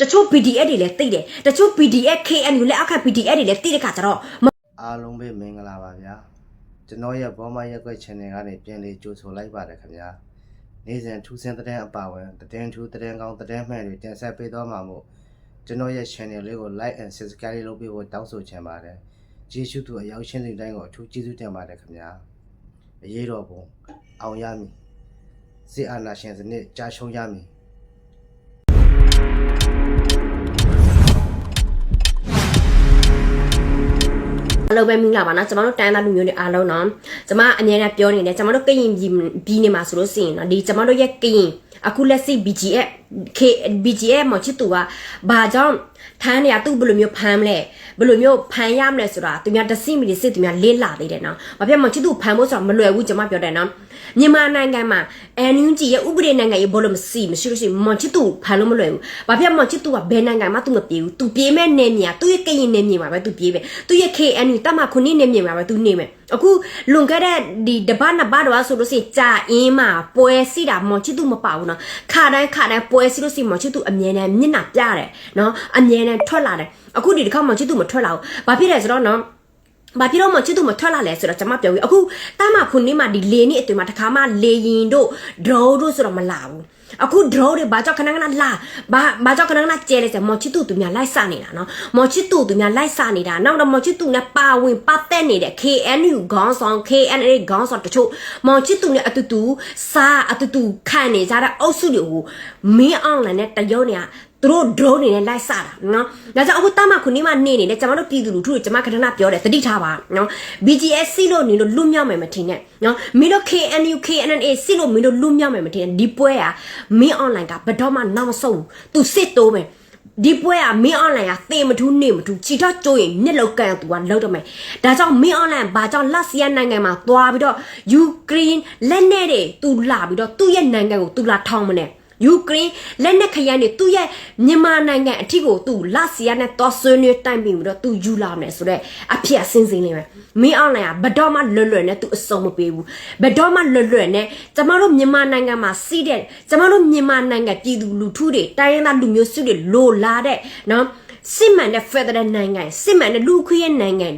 တချို့ PDF တွေလည်းသိတယ်တချို့ PDF KNU လည်းအခက် PDF တွေလည်းသိတဲ့ခါကျတော့မအားလုံးပဲမင်္ဂလာပါဗျာကျွန်တော်ရဲ့ဘောမရက်ွက် channel ကနေပြန်လေးကြိုဆိုလိုက်ပါတယ်ခင်ဗျာနေ့စဉ်ထူးဆန်းတဲ့အပါဝင်သတင်းထူးသတင်းကောင်းသတင်းမှန်တွေတင်ဆက်ပေးသွားမှာမို့ကျွန်တော်ရဲ့ channel လေးကို like and subscribe လုပ်ပေးဖို့တောင်းဆိုချင်ပါတယ်ကျေးဇူးတူအရောက်ရှင်းတဲ့တိုင်းကိုအထူးကျေးဇူးတင်ပါတယ်ခင်ဗျာအရေးတော်ပုံအောင်ရမည်စစ်အာဏာရှင်စနစ်ကြာရှုံးရမည် အားလုံးပဲမင်္ဂလာပါနော်ကျမတို့တန်တာလူမျိုးတွေအားလုံးနော်ကျမအမြဲတမ်းပြောနေတယ်ကျမတို့ကရင်ပြည်ပြည်နေမှာဆိုလို့ရှိရင်နော်ဒီကျမတို့ရဲ့ကရင်အခုလက်ရှိ BGF K BGF မချစ်သူကဘာကြောင့် ထမ်းနေရသူ့ဘယ်လိုမျိုးဖမ်းမလဲဘယ်လိုမျိုးဖမ်းရမလဲဆိုတာသူများတစီမီတွေစစ်သူများလေးလာသေးတယ်နော်ဘာဖြစ်မချစ်သူဖမ်းဖို့ဆိုတာမလွယ်ဘူးကျမပြောတယ်နော်မြန်မာနိုင်ငံမှာ NUG ရဲ့ဥပဒေနိုင်ငံရေးဘောလို့မရှိမရှိလို့ရှိရင်မချစ်သူဖမ်းလို့မလွယ်ဘူးဘာဖြစ်မချစ်သူကဘယ်နိုင်ငံမှသူမပြေဘူးသူပြေးမဲ့နေမြေသူ့ရဲ့ကရင်နေမြေမှာပဲသူပြေးပဲသူ့ရဲ့ KNU တမခုနှစ်နေမြေမှာပဲသူနေမယ် အခုလွန်ခဲ့တဲ့ဒီတပတ်နှစ်ပတ်တော့ဆိုလို့ရှိရင်ကြာအင်းမှာပွဲစီတာမချစ်သူမပါဘူးနော်ခါတိုင်းခါတိုင်းပွဲစီလို့ရှိရင်မချစ်သူအမြဲတမ်းမျက်နှာပြတယ်နော်အမြဲတမ်းထွက်လာတယ်အခုဒီတစ်ခါမချစ်သူမထွက်လာဘူးဘာဖြစ်လဲဆိုတော့နော် ဘာဖြစ်လို့မချစ်သူမထွက်လာလဲဆိုတော့ကျွန်မပြောပြီးအခုတာမခုနှစ်မှာဒီလေနှစ်အတွင်းမှာတစ်ခါမှလေရင်တို့ draw တို့ဆိုတော့မလာဘူးအခု draw တွေဘာကြောင့်ခဏခဏလာဘာဘာကြောင့်ခဏခဏကျဲလဲဆိုမချစ်သူသူများလိုက်စနေတာနော်မချစ်သူသူများလိုက်စနေတာနောက်တော့မချစ်သူနဲ့ပါဝင်ပတ်သက်နေတဲ့ KNU ခေါင်းဆောင် KNA ခေါင်းဆောင်တချို့မချစ်သူနဲ့အတူတူစားအတူတူခံနေကြတဲ့အုပ်စုတွေကိုမင်းအောင်လန်နဲ့တရုတ်နေ သူတို့ drone တွေနဲ့လိုက်စတာနော်ဒါကြောင့်အခုတမခုနီးမှနေနေတယ်ကျွန်တော်တို့ပြည်သူလူထုတွေကျွန်မခဏခဏပြောတယ်တတိထားပါနော် BGS စီလို့နေလို့လွတ်မြောက်မယ်မထင်နဲ့နော်မင်းတို့ KNU KNNA စီလို့မင်းတို့လွတ်မြောက်မယ်မထင်ဒီပွဲကမင်း online ကဘယ်တော့မှနောက်မဆုံးဘူးသူစစ်တိုးမယ်ဒီပွဲကမင်း online ကသေမထူးနေမထူးချီတော့ကြိုးရင်မျက်လောက်ကန်သူကလောက်တော့မယ်ဒါကြောင့်မင်း online ဘာကြောင့်လတ်စီးယားနိုင်ငံမှာသွားပြီးတော့ယူကရိန်းလက်နဲ့တွေသူလာပြီးတော့သူ့ရဲ့နိုင်ငံကိုသူလာထောင်းမနေ ယူကရိန်းလက်နက်ခရမ်းတွေသူ့ရဲ့မြန်မာနိုင်ငံအထီကိုသူလဆီယာနဲ့တော့ဆွေးနွေးတိုင်ပြီးတော့သူယူလာမယ်ဆိုတော့အဖြစ်အစင်းစင်းလေးပဲမင်းအောင်လိုက်อ่ะဘယ်တော့မှလွတ်လွတ်နဲ့သူအစုံမပေးဘူးဘယ်တော့မှလွတ်လွတ်နဲ့ကျမတို့မြန်မာနိုင်ငံမှာစီးတဲ့ကျမတို့မြန်မာနိုင်ငံပြည်သူလူထုတွေတိုင်းရင်းသားလူမျိုးစုတွေလိုလာတဲ့နော် စစ်မှန်တဲ့ Federal နိုင်ငံစစ်မှန်တဲ့လူခွေးရဲ့နိုင်ငံ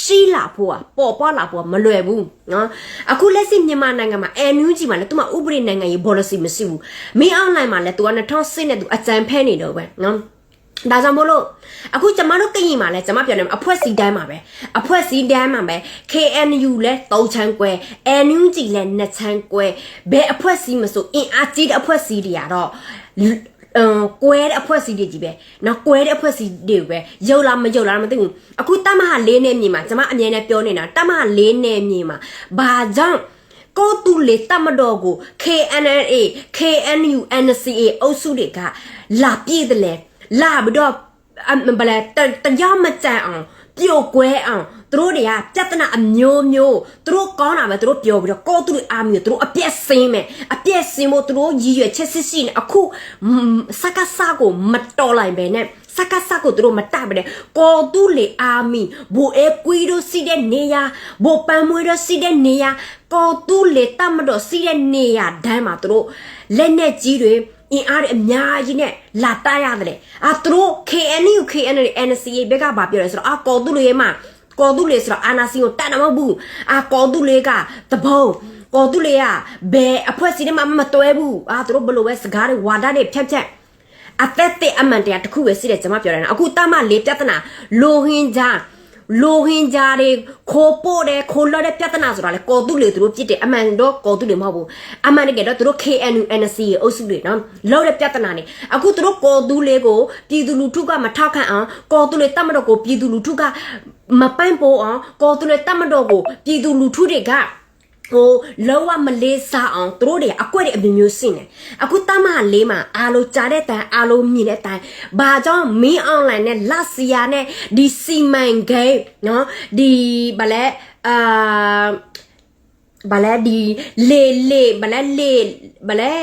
ရှိလာဖို့อ่ะပေါ်ပေါ်လာဖို့မလွယ်ဘူးနော်အခုလက်ရှိမြန်မာနိုင်ငံမှာ NUG မှာလည်းသူမဥပဒေနိုင်ငံရေး policy မရှိဘူးမင်း online မှာလည်းသူက2010နဲ့သူအကြံဖဲနေတော့ပဲနော်ဒါကြောင့်မို့လို့အခုကျမတို့ကရင်မှာလဲကျမပြောနေမှာအဖွဲ့စီတိုင်းမှာပဲအဖွဲ့စီတိုင်းမှာပဲ KNU လဲ3ချမ်းကွဲ NUG လဲ2ချမ်းကွဲဘယ်အဖွဲ့စီမဆိုအင်အားကြီးတဲ့အဖွဲ့စီတွေကတော့ အမ်ကွဲတဲ့အဖွဲစီတွေကြီးပဲနော်ကွဲတဲ့အဖွဲစီတွေပဲရုပ်လားမရုပ်လားမသိဘူးအခုတမဟာလေးနဲ့မြေမှာကျမအမြဲတမ်းပြောနေတာတမဟာလေးနဲ့မြေမှာဘာကြောင့်ကိုတူလေတမတော်ကို KNNA KNU NCA အုပ်စုတွေကလာပြည့်တယ်လေလာပြီးတော့ဘယ်လဲတရားမကြံအောင် ပြိုကွဲအောင် သူတို့တွေကပြဿနာအမျိုးမျိုးသူတို့ကောင်းတာပဲသူတို့ပြောပြီးတော့ကိုသူတို့အားမျိုးသူတို့အပြက်စင်းမယ်အပြက်စင်းဖို့သူတို့ရည်ရွယ်ချက်စစ်ရှိနေအခုစကားစကိုမတော်လိုက်ပဲနဲ့စကားစကိုသူတို့မတိုက်ပဲနဲ့ကိုသူလေအားမီဘူအဲကွီတို့စီတဲ့နေရဘူပန်မွေတို့စီတဲ့နေရကိုသူလေတတ်မတော့စီတဲ့နေရဒမ်းမှာသူတို့လက်နဲ့ကြီးတွေအင်အားတွေအများကြီးနဲ့လာတရတယ်အာသူတို့ KNU KNU NCA ဘက်ကဘာပြောလဲဆိုတော့အာကောသူလေးမှာ ကောသူလေးဆိုတော့အာနာစီကိုတတ်မှာမဟုတ်ဘူးအာကောသူလေးကတဘုံကောသူလေးကဘယ်အဖွဲ့စီထဲမှာမတွဲဘူးအာသူတို့ဘလို့ပဲစကားတွေဝါဒတွေဖြတ်ဖြတ်အသက်တဲ့အမှန်တရားတစ်ခုပဲစီးတယ်ကျွန်မပြောတယ်နော်အခုတမလေးပြဿနာလိုဟင်ဂျာ လိုဟင်ဂျာတွေခိုးပို့တယ်ခိုးလော့တဲ့ပြဿနာဆိုတာလေကော်တူလေသူတို့ပြစ်တယ်အမှန်တော့ကော်တူလေမဟုတ်ဘူးအမှန်တကယ်တော့သူတို့ KNU NC ရဲ့အုပ်စုတွေနော်လော့တဲ့ပြဿနာနေအခုသူတို့ကော်တူလေကိုပြည်သူလူထုကမထောက်ခံအောင်ကော်တူလေတတ်မတော့ကိုပြည်သူလူထုကမပန့်ပိုးအောင်ကော်တူလေတတ်မတော့ကိုပြည်သူလူထုတွေက ဟိုလောကမလေးစားအောင်သူတို့တွေအကွက်တွေအမျိုးမျိုးစင်တယ်အခုတမလေးမှာအားလုံးကြားတဲ့တန်အားလုံးမြင်တဲ့တန်ဘာကြောင့်မင်းအွန်လိုင်းနဲ့လက်စီယာနဲ့ဒီစီမန်ဂိတ်နော်ဒီဗလဲအာဗလဲဒီလေလေဗလဲလေဗလဲ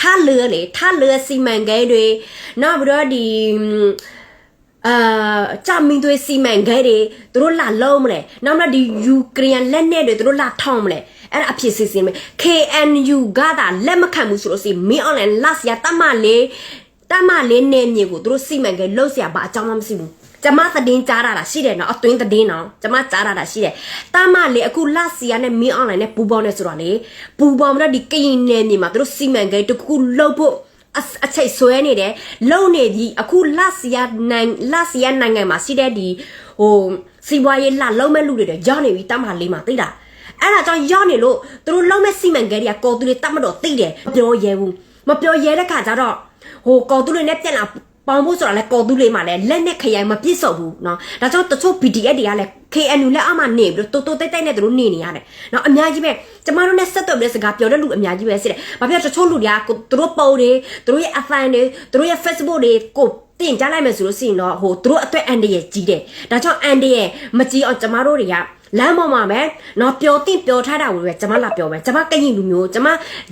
ထားလឺလေထားလឺစီမန်ဂိတ်တွေနောက်ပြီးတော့ဒီ အာကြမင်းသွေးစီမံခဲတွေသူတို့လာလုံးမလဲနောက်နောက်ဒီယူကရိန်းလက်နဲ့တွေသူတို့လာထောင်းမလဲအဲ့ဒါအဖြစ်စီစဉ်မယ် KNU ကသာလက်မခံဘူးဆိုလို့စီမင်း online လတ်စရတမလေးတမလေးနေမြေကိုသူတို့စီမံခဲလုံးစရာဘာအကြောင်းမှမရှိဘူးကျမသတင်းကြားတာလားရှိတယ်နော်အတွင်းသတင်းနော်ကျမကြားတာလားရှိတယ်တမလေအခုလစီယာနဲ့မင်း online နဲ့ပူပေါင်းနေဆိုတော့လေပူပေါင်းတော့ဒီကရင်နယ်မြေမှာသူတို့စီမံကိန်းတစ်ခုလုပ်ဖို့ အစအချိတ်ဆွဲနေတယ်လုံနေပြီအခုလစီယာနိုင်လစီယာနိုင်ငံမှာရှိတဲ့ဒီဟိုစီးပွားရေးလှလုံးမဲ့လူတွေတော့ရောက်နေပြီတမလေးမှာသိလားအဲ့ဒါကြောင့်ရောက်နေလို့သူတို့လုံးမဲ့စီမံခဲ့တွေကကော်သူတွေတတ်မတော့သိတယ်ပြောရဲဘူးမပြောရဲတဲ့ခါကျတော့ဟိုကော်သူတွေနဲ့ပြက်လာ ပေါင်းဖို့ဆိုတာလဲကော်သူလေးမှလည်းလက်နဲ့ခရိုင်မပြည့်စုံဘူးเนาะဒါကြောင့်တချို့ PDF တွေကလည်း KNU လက်အောက်မှာနေပြီးတော့တိုးတိုးတိတ်တိတ်နဲ့သူတို့နေနေရတယ်เนาะအများကြီးပဲကျမတို့နဲ့ဆက်သွယ်တဲ့စကားပြောတဲ့လူအများကြီးပဲရှိတယ်ဘာဖြစ်လဲတချို့လူတွေကကိုသူတို့ပုံတွေသူတို့ရဲ့အဖန်တွေသူတို့ရဲ့ Facebook တွေကိုတင်ကြလိုက်မယ်ဆိုလို့ရှိရင်တော့ဟိုသူတို့အတွက်အန်ဒီရဲ့ကြီးတယ်ဒါကြောင့်အန်ဒီရဲ့မကြီးအောင်ကျမတို့တွေက လမ်းပေါ်မှာပဲနော်ပျော်တင်ပျော်ထားတာကိုပဲကျမလာပျော်မယ်ကျမကရင်လူမျိုးကျမ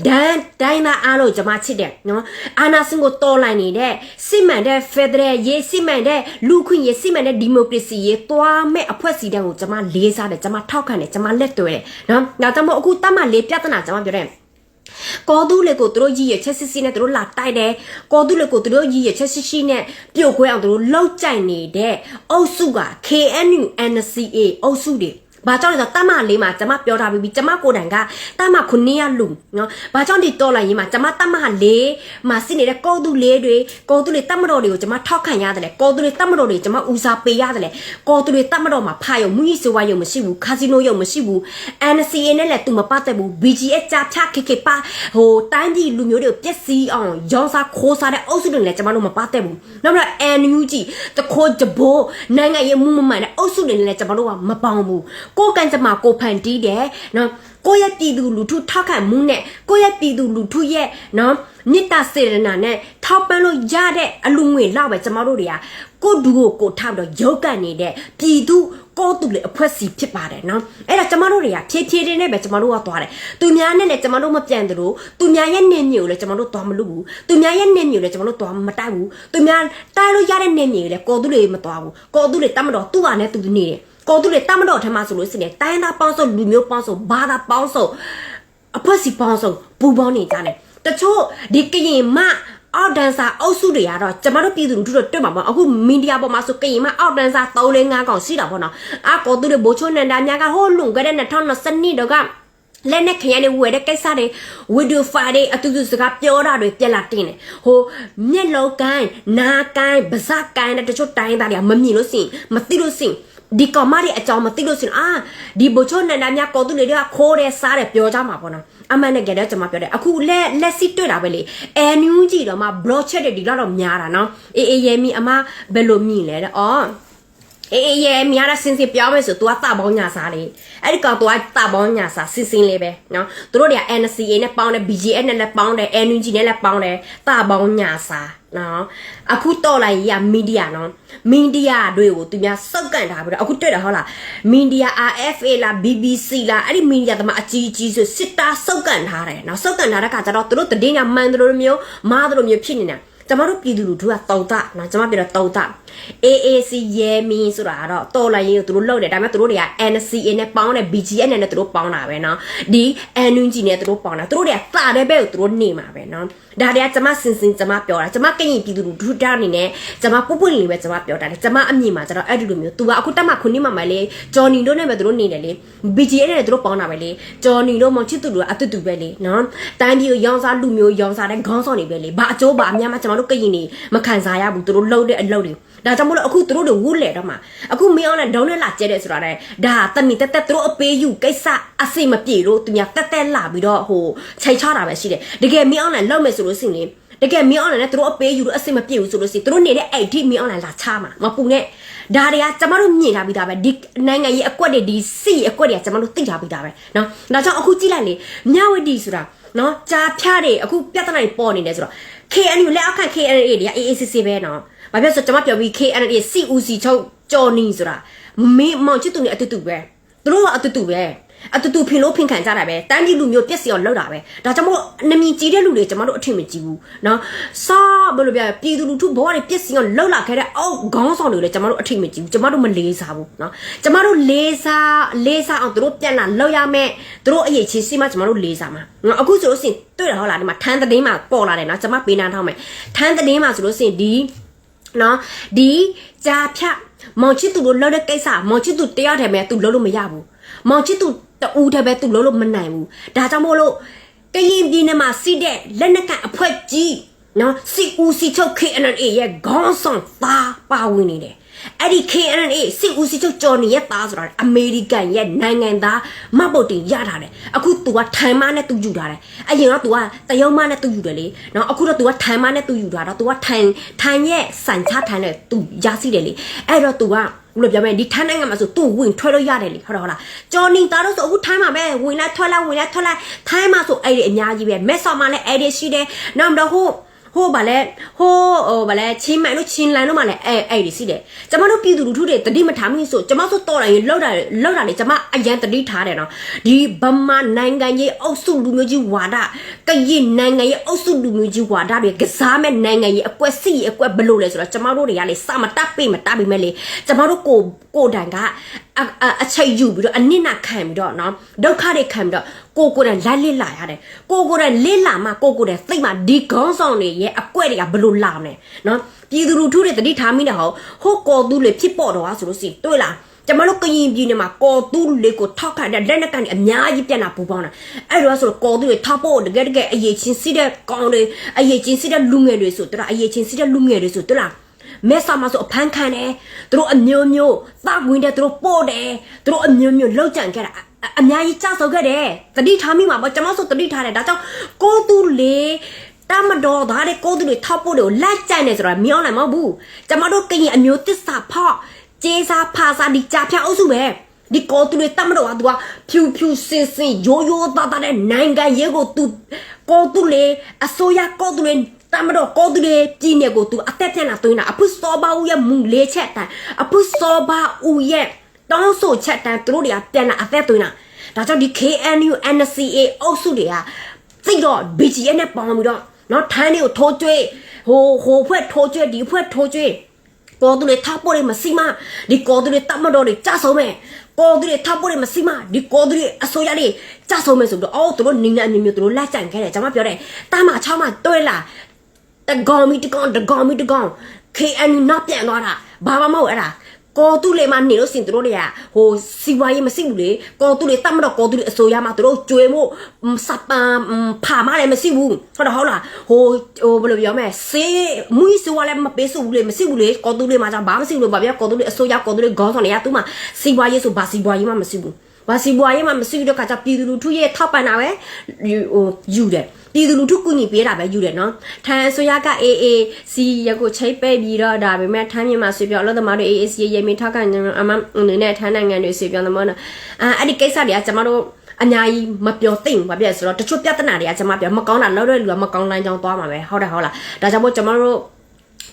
ဒန်းဒိုင်းသားအားလို့ကျမချစ်တယ်နော်အာနာစင်ကိုတော်လိုက်နေတဲ့စစ်မှန်တဲ့ Federal ရေးစစ်မှန်တဲ့လူခွင့်ရေးစစ်မှန်တဲ့ Democracy ရေးသွားမဲ့အဖွဲ့အစည်းတန်းကိုကျမလေးစားတယ်ကျမထောက်ခံတယ်ကျမလက်တွဲတယ်နော်နောက်တမို့အခုတမလေးပြဿနာကျမပြောတယ်ကောသူလေကိုသူတို့ရည်ရချက်စစ်စစ်နဲ့သူတို့လာတိုက်တယ်ကောသူလေကိုသူတို့ရည်ရချက်စစ်စစ်နဲ့ပြုတ်ခွဲအောင်သူတို့လောက်ကြိုက်နေတဲ့အုပ်စုက KNU NCA အုပ်စုတွေ ဘာကြောင့်လဲဆိုတော့တမလေးမှာကျမပြောထားပြီးပြီကျမကိုယ်တိုင်ကတမခုနှစ်ရလူနော်ဘာကြောင့်ဒီတော်လိုက်ရင်မှာကျမတမလေးမှာစစ်နေတဲ့ကောသူလေးတွေကောသူလေးတမတော်တွေကိုကျမထောက်ခံရတယ်လေကောသူလေးတမတော်တွေကျမဦးစားပေးရတယ်လေကောသူလေးတမတော်မှာဖာယုံမူကြီးစဝါယုံမရှိဘူးကာစီနိုယုံမရှိဘူး NCA နဲ့လည်းသူမပတ်သက်ဘူး BGS ကြာဖြတ်ခေခေပါဟိုတိုင်းပြည်လူမျိုးတွေကိုပြက်စီးအောင်ရောင်းစားခိုးစားတဲ့အုပ်စုတွေလည်းကျမတို့မပတ်သက်ဘူးနောက်ပြီးတော့ NUG တခိုးကြဘိုးနိုင်ငံရေးမှုမမှန်တဲ့အုပ်စုတွေနဲ့လည်းကျမတို့ကမပေါင်းဘူးကိုယ်ကန်ကြမှာကိုဖန်တီးတယ်နော်ကိုယ့်ရဲ့ပြည်သူလူထုထောက်ခံမှုနဲ့ကိုယ့်ရဲ့ပြည်သူလူထုရဲ့နော်မေတ္တာစေတနာနဲ့ထောက်ပံ့လို့ရတဲ့အလူငွေလောက်ပဲကျမတို့တွေကကိုယ့်ဒူကိုကိုယ်ထောက်တော့ရုပ်ကန်နေတဲ့ပြည်သူကိုယ့်သူလေအဖွဲစီဖြစ်ပါတယ်နော်အဲ့ဒါကျမတို့တွေကဖြည်းဖြည်းချင်းနဲ့ပဲကျမတို့ကသွားတယ်သူများနဲ့လည်းကျမတို့မပြန်သလိုသူများရဲ့နေမျိုးလည်းကျမတို့သွားမလို့ဘူးသူများရဲ့နေမျိုးလည်းကျမတို့သွားမတိုက်ဘူးသူများတိုက်လို့ရတဲ့နေမျိုးလည်းကိုယ်သူတွေမသွားဘူးကိုယ်သူတွေတတ်မတော့သူ့ဟာနဲ့သူနေတယ် ကိုသူတွေတတ်မတော့ထမဆိုလို့ရှိရင်တိုင်းသားပေါင်းစုံလူမျိုးပေါင်းစုံဘာသာပေါင်းစုံအဖွက်စီပေါင်းစုံပူပေါင်းနေကြတယ်တချို့ဒီကရင်မအောက်ဒန်ဆာအုပ်စုတွေကတော့ကျမတို့ပြည်သူလူထုတို့တွေ့မှာပေါ့အခုမင်းဒီယာပေါ်မှာဆိုကရင်မအောက်ဒန်ဆာ3 4 5កောင်ရှိတာပေါ့နော်အာကိုသူတွေဘိုးချိုနန္ဒာများကဟိုလုံခဲ့တဲ့2020တော့ကလက်နဲ့ခရမ်းတွေဝယ်တဲ့ကိစ္စတွေဝီဒီယိုဖိုင်တွေအတူတူစကားပြောတာတွေပြက်လာတင်တယ်ဟိုမျက်လုံးကိုင်းနားကိုင်းပါးစပ်ကိုင်းတဲ့တချို့တိုင်းသားတွေကမမြင်လို့စင်မသိလို့စင် ဒီကောင်မတွေအကြောင်းမသိလို့စင်အာဒီဘိုချိုနန္ဒာများကောသူတွေကခိုးတယ်စားတယ်ပြောကြမှာပေါ့နော်အမှန်နဲ့ကြတဲ့ကျွန်မပြောတယ်အခုလက်လက်စီတွေ့တာပဲလေအဲနူးကြည့်တော့မှ block check တွေဒီလောက်တော့များတာနော်အေးအေးရဲမီအမဘယ်လိုမြင်လဲတဲ့အော် အေးအေးရဲ့မြားတာစင်စင်ပြောင်းမယ်ဆို तू ကတပေါင်းညာစားလေအဲ့ဒီကောင် तू ကတပေါင်းညာစားစင်စင်လေးပဲနော်သူတို့တွေက NCA နဲ့ပေါင်းတယ် BGF နဲ့လည်းပေါင်းတယ် NUG နဲ့လည်းပေါင်းတယ်တပေါင်းညာစားနော်အခုတော့လိုက်ရမီဒီယာနော်မီဒီယာတွေကိုသူများစောက်ကန်ထားပြီးတော့အခုတွေ့တယ်ဟုတ်လားမီဒီယာ RFA လား BBC လားအဲ့ဒီမီဒီယာတမအကြီးကြီးဆိုစစ်တာစောက်ကန်ထားတယ်နော်စောက်ကန်ထားတဲ့ခါကျတော့သူတို့တည်င်းကမှန်တယ်လို့မျိုးမားတယ်လို့မျိုးဖြစ်နေတာကျမတို့ပြည်သူလူထုကတောက်တာနော်ကျမပြောတော့တောက်တာ AAC ရဲမီဆိုတာကတော့တော်လိုက်ရင်သူတို့လောက်တယ်ဒါပေမဲ့သူတို့တွေက NCA နဲ့ပေါင်းတယ် BGN နဲ့သူတို့ပေါင်းတာပဲနော်ဒီ NUG နဲ့သူတို့ပေါင်းတာသူတို့တွေကတာတဲ့ဘက်ကိုသူတို့နေမှာပဲနော်ဒါတွေကကျမစင်စင်ကျမပြောတာကျမကရင်ပြည်သူလူထုတာအနေနဲ့ကျမပုတ်ပွင့်လေးပဲကျမပြောတာလေကျမအမြင်မှာကျတော့အဲ့ဒီလိုမျိုး तू ကအခုတက်မှခုနှစ်မှမှလေဂျော်နီတို့နဲ့ပဲသူတို့နေတယ်လေ BGN နဲ့သူတို့ပေါင်းတာပဲလေဂျော်နီတို့မောင်ချစ်သူတို့ကအတူတူပဲလေနော်တိုင်းပြည်ကိုရောင်းစားလူမျိုးရောင်းစားတဲ့ခေါင်းဆောင်တွေပဲလေဘာအကျိုးဘာအများမှကျမတို့ကရင်နေမခံစားရဘူးသူတို့လှုပ်တဲ့အလုပ်တွေဒါကြောင့်မလို့အခုသူတို့တွေဝူးလေတော့မှာအခုမင်းအောင်နဲ့ဒေါင်းနဲ့လာကျဲတယ်ဆိုတာလေဒါတမီတက်တက်သူတို့အပေးယူကိစ္စအစိမပြေလို့သူများတက်တက်လာပြီးတော့ဟိုခြိုက်ချတာပဲရှိတယ်တကယ်မင်းအောင်နဲ့လောက်မယ်ဆိုလို့ရှိရင်တကယ်မင်းအောင်နဲ့သူတို့အပေးယူလို့အစိမပြေဘူးဆိုလို့ရှိရင်သူတို့နေတဲ့အဲ့ဒီမင်းအောင်နဲ့လာချမှာမပူနဲ့ဒါတွေကကျမတို့မြင်ထားပြီးသားပဲဒီနိုင်ငံရေးအကွက်တွေဒီစီအကွက်တွေကကျမတို့သိထားပြီးသားပဲเนาะဒါကြောင့်အခုကြည့်လိုက်လေမြဝတီဆိုတာเนาะကြားဖြားတွေအခုပြဿနာတွေပေါ်နေတယ်ဆိုတော့ KNU လက်အောက်ခံ KNA တွေက AACC ပဲเนาะ ဘာဖြစ်လို့ဆိုကျွန်မပြောပြီး KNA CUC ချုပ်ကြော်နီဆိုတာမင်းမောင်ချစ်သူနေအတူတူပဲသူတို့ကအတူတူပဲအတူတူဖင်လို့ဖင်ခံကြတာပဲတန်းဒီလူမျိုးပြက်စီအောင်လောက်တာပဲဒါကြောင့်မို့နမီကြီးတဲ့လူတွေကျမတို့အထင်မကြီးဘူးနော်စာဘယ်လိုပြပြည်သူလူထုဘဝတွေပြက်စီအောင်လောက်လာခဲ့တဲ့အောက်ခေါင်းဆောင်တွေလည်းကျမတို့အထင်မကြီးဘူးကျမတို့မလေးစားဘူးနော်ကျမတို့လေးစားလေးစားအောင်တို့ပြန်လာလောက်ရမယ်တို့အရေးချင်းစီမှကျမတို့လေးစားမှာနော်အခုဆိုလို့ရှိရင်တွေ့ရဟောလားဒီမှာထန်းသတင်းမှာပေါ်လာတယ်နော်ကျမပေးနာထောင်းမယ်ထန်းသတင်းမှာဆိုလို့ရှိရင်ဒီ နော်ဒီကြာဖြတ်မောင်ချစ်သူတို့လောက်တဲ့ကိစ္စမောင်ချစ်သူတရားတယ်မဲ့သူလုံးလို့မရဘူးမောင်ချစ်သူတူတယ်ပဲသူလုံးလို့မနိုင်ဘူးဒါကြောင့်မို့လို့ကရင်ပြည်နယ်မှာစီးတဲ့လက်နက်ကန်အဖွဲ့ကြီး နော်စီဦးစီချုပ် KNA ရဲ့ခေါင်းဆောင်သားပါဝင်နေတယ်အဲ့ဒီ KNA စီဦးစီချုပ်ဂျော်နီရဲ့သားဆိုတာအမေရိကန်ရဲ့နိုင်ငံသားမတ်ပုတ်တင်ရထားတယ်အခု तू ကထိုင်မနဲ့ तू ယူထားတယ်အရင်တော့ तू ကတယုံမနဲ့ तू ယူတယ်လေနော်အခုတော့ तू ကထိုင်မနဲ့ तू ယူထားတော့ तू ကထိုင်ထိုင်ရဲ့စံချထိုင်နဲ့ तू ရစီတယ်လေအဲ့တော့ तू ကဘယ်လိုပြောမလဲဒီထိုင်းနိုင်ငံမှာဆိုသူ့ဝင်ထွက်လို့ရတယ်လေဟုတ်တော့ဟုတ်လားဂျော်နီသားတို့ဆိုအခုထိုင်းမှာပဲဝင်လိုက်ထွက်လိုက်ဝင်လိုက်ထွက်လိုက်ထိုင်းမှာဆိုအဲ့ဒီအများကြီးပဲမက်ဆော်မှာလည်းအဲ့ဒီရှိတယ်နောက်တော့ဟို ဟိုဗာလဲဟိုဟိုဗာလဲချင်းမိုင်တို့ချင်းလန်တို့မှလည်းအဲ့အဲ့ဒီရှိတယ်ကျမတို့ပြည်သူလူထုတွေတတိမထားမိဆိုကျမဆိုတော်တယ်ရင်လောက်တာလောက်တာလေကျမအရန်တတိထားတယ်နော်ဒီဗမာနိုင်ငံရေးအုပ်စုလူမျိုးကြီးဝါဒကရင်နိုင်ငံရေးအုပ်စုလူမျိုးကြီးဝါဒတွေကစားမဲ့နိုင်ငံရေးအကွက်စီအကွက်ဘလို့လဲဆိုတော့ကျမတို့တွေကလေစမတက်ပေးမတက်ပေးမဲ့လေကျမတို့ကိုကိုတိုင်က အအအချိတ်ယူပြီးတော့အနစ်နာခံပြီးတော့နော်ဒုက္ခတွေခံပြီးတော့ကိုကိုယ်တိုင်လိုက်လစ်လာရတယ်ကိုကိုယ်တိုင်လစ်လာမှကိုကိုယ်တိုင်သိမှဒီခေါင်းဆောင်တွေရဲ့အကွက်တွေကဘလို့လာမလဲနော်ပြည်သူလူထုတွေတတိထားမိတယ်ဟောဟိုကော်သူတွေဖြစ်ပေါ်တော့ဆိုလို့ရှိရင်တွေ့လားကျမတို့ကရင်ပြည်နယ်မှာကော်တူးလေးကိုထောက်ခံတဲ့လက်နက်ကန်တွေအများကြီးပြန်လာပူပေါင်းတာအဲ့တော့ဆိုကော်တူးတွေထောက်ဖို့တကယ်တကယ်အရေးချင်းစီးတဲ့ကောင်းတွေအရေးချင်းစီးတဲ့လူငယ်တွေဆိုတော့အရေးချင်းစီးတဲ့လူငယ်တွေဆိုတော့လား မဲဆာမဆိုအဖမ်းခံတယ်သူတို့အမျိုးမျိုးသဝင်တယ်သူတို့ပို့တယ်သူတို့အမျိုးမျိုးလောက်ကြံခဲ့တာအများကြီးကြောက်ဆုပ်ခဲ့တယ်တတိထားမိမှာပေါ့ကျွန်မဆိုတတိထားတယ်ဒါကြောင့်ကိုတူလေးတမတော်သားတဲ့ကိုသူတွေထောက်ဖို့တွေကိုလိုက်ကြိုင်နေဆိုတာမြောင်းနိုင်မဟုတ်ဘူးကျွန်မတို့ကရင်အမျိုးတစ္ဆာဖော့ကျေးစားဖာစာဒီကြာဖြတ်အုပ်စုပဲဒီကိုသူတွေတမတော်ကသူကဖြူဖြူစင်စင်ရိုးရိုးသားသားတဲ့နိုင်ငံရေးကိုသူကိုသူလေအစိုးရကိုသူလေ တမတော်ကိုသူလေပြည်နယ်ကိုသူအသက်ပြန်လာသွင်းတာအဖုစောဘာဦးရဲ့မူလေးချက်တန်အဖုစောဘာဦးရဲ့တောင်းဆိုချက်တန်သူတို့တွေကပြန်လာအသက်သွင်းတာဒါကြောင့်ဒီ KNU NCA အုပ်စုတွေကသိတော့ BGN နဲ့ပေါင်းပြီးတော့နော်ထိုင်းတွေကိုထိုးကျွေးဟိုဟိုဖွဲ့ထိုးကျွေးဒီဖွဲ့ထိုးကျွေးပေါ်သူတွေထောက်ပေါ်တွေမစီမဒီကောသူတွေတတ်မတော်တွေကြဆုံးမဲ့ကောသူတွေထောက်ပေါ်တွေမစီမဒီကောသူတွေအစိုးရတွေကြဆုံးမဲ့ဆိုတော့အော်သူတို့နေနေအမျိုးမျိုးသူတို့လက်ကြံခဲ့တယ်ကျွန်မပြောတယ်တာမ6မှာတွဲလာ တကောင်မီတကောင်တကောင်မီတကောင် KNU နောက်ပြန်သွားတာဘာမှမဟုတ်အဲ့ဒါကောသူလေမနေလို့စင်တို့တွေကဟိုစီဝါရေးမရှိဘူးလေကောသူလေတတ်မတော့ကောသူလေအစိုးရမှာတို့ကျွေးမို့စပန်ဖာမလည်းမရှိဘူးဟုတ်တော့ဟုတ်လားဟိုဟိုဘယ်လိုပြောမလဲစေးမွီးဆိုလည်းမပေးစုဘူးလေမရှိဘူးလေကောသူလေမှာကြောင့်ဘာမရှိဘူးလို့ဘာပြောကောသူလေအစိုးရကောသူလေခေါင်းဆောင်တွေကသူ့မှာစီဝါရေးဆိုဘာစီဝါရေးမှမရှိဘူး ဘာစီဘွားရေးမှမရှိဘူးတော့ခါကျပြည်သူလူထုရဲ့ထောက်ပံ့တာပဲဟိုယူတယ်ပြည်သူလူထုကူညီပေးတာပဲယူတယ်နော်ထန်ဆိုရက AA စီရကိုချိတ်ပဲ့ပြီးတော့ဒါပေမဲ့ထမ်းမြန်မာဆွေပြောအလို့သမားတွေ AA စီရေမင်းထောက်ခံအမအနေနဲ့ထမ်းနိုင်ငံတွေဆွေပြောသမားနော်အာအဲ့ဒီကိစ္စတွေကကျမတို့အများကြီးမပြောသိမ့်ဘာဖြစ်လဲဆိုတော့တချို့ပြဿနာတွေကကျမပြောမကောင်းတာလောက်တဲ့လူကမကောင်းတိုင်းကြောင်းသွားမှာပဲဟုတ်တယ်ဟုတ်လားဒါကြောင့်မို့ကျမတို့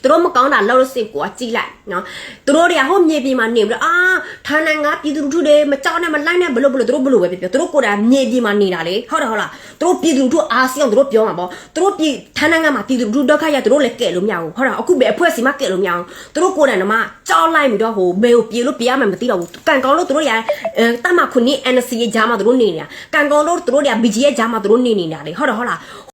သူတို့မကောင်းတာလောက်လို့စင်ကိုကကြည်လိုက်နော်သူတို့တွေကဟိုမြေပြင်မှာနေပြီးတော့အာဌာနငါပြည်သူလူထုတွေမကြောက်နဲ့မလိုက်နဲ့ဘလို့ဘလို့သူတို့ဘလို့ပဲပြောသူတို့ကိုယ်တိုင်မြေပြင်မှာနေတာလေဟုတ်တယ်ဟုတ်လားသူတို့ပြည်သူလူထုအာဆီယံသူတို့ပြောမှာပေါ့သူတို့ပြည်ဌာနငါမှာပြည်သူလူထုဒုက္ခရသူတို့လည်းကဲလို့မရဘူးဟုတ်တယ်အခုပဲအဖွဲ့စီမှာကဲလို့မရအောင်သူတို့ကိုယ်တိုင်တော့မှကြောက်လိုက်ပြီးတော့ဟိုဘယ်ကိုပြေလို့ပြေရမှမသိတော့ဘူးကန်ကောင်းလို့သူတို့ရအဲတတ်မှခုနှစ် NC ရဲ့ဂျာမှာသူတို့နေနေတာကန်ကောင်းလို့သူတို့တွေက BG ရဲ့ဂျာမှာသူတို့နေနေတာလေဟုတ်တယ်ဟုတ်လား